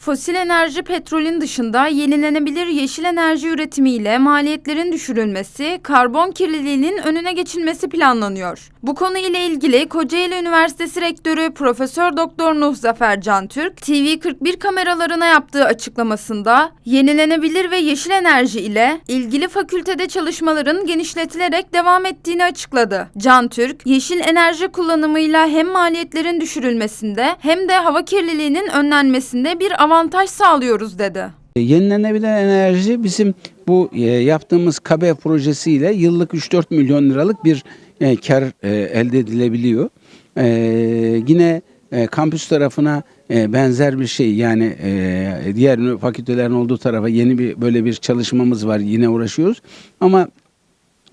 Fosil enerji petrolün dışında yenilenebilir yeşil enerji üretimiyle maliyetlerin düşürülmesi, karbon kirliliğinin önüne geçilmesi planlanıyor. Bu konu ile ilgili Kocaeli Üniversitesi Rektörü Profesör Doktor Nuh Zafer Cantürk, TV41 kameralarına yaptığı açıklamasında yenilenebilir ve yeşil enerji ile ilgili fakültede çalışmaların genişletilerek devam ettiğini açıkladı. Cantürk, yeşil enerji kullanımıyla hem maliyetlerin düşürülmesinde hem de hava kirliliğinin önlenmesinde bir avantaj sağlıyoruz dedi. Yenilenebilen enerji bizim bu e, yaptığımız KABE projesiyle yıllık 3-4 milyon liralık bir e, kar e, elde edilebiliyor. E, yine e, kampüs tarafına e, benzer bir şey yani e, diğer fakültelerin olduğu tarafa yeni bir böyle bir çalışmamız var yine uğraşıyoruz ama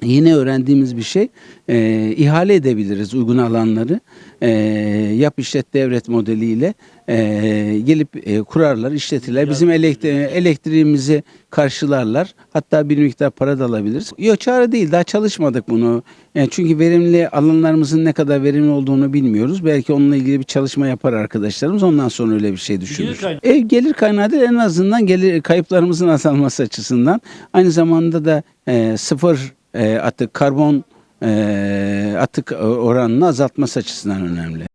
Yine öğrendiğimiz bir şey. E, ihale edebiliriz uygun alanları. E, yap işlet devret modeliyle e, gelip e, kurarlar işletirler. Bizim elektri- elektriğimizi karşılarlar. Hatta bir miktar para da alabiliriz. Yok çare değil. Daha çalışmadık bunu. Yani çünkü verimli alanlarımızın ne kadar verimli olduğunu bilmiyoruz. Belki onunla ilgili bir çalışma yapar arkadaşlarımız. Ondan sonra öyle bir şey düşünür. kaynağı. E, gelir kaynağı değil en azından gelir kayıplarımızın azalması açısından. Aynı zamanda da e, sıfır e, atık karbon e, atık oranını azaltması açısından önemli.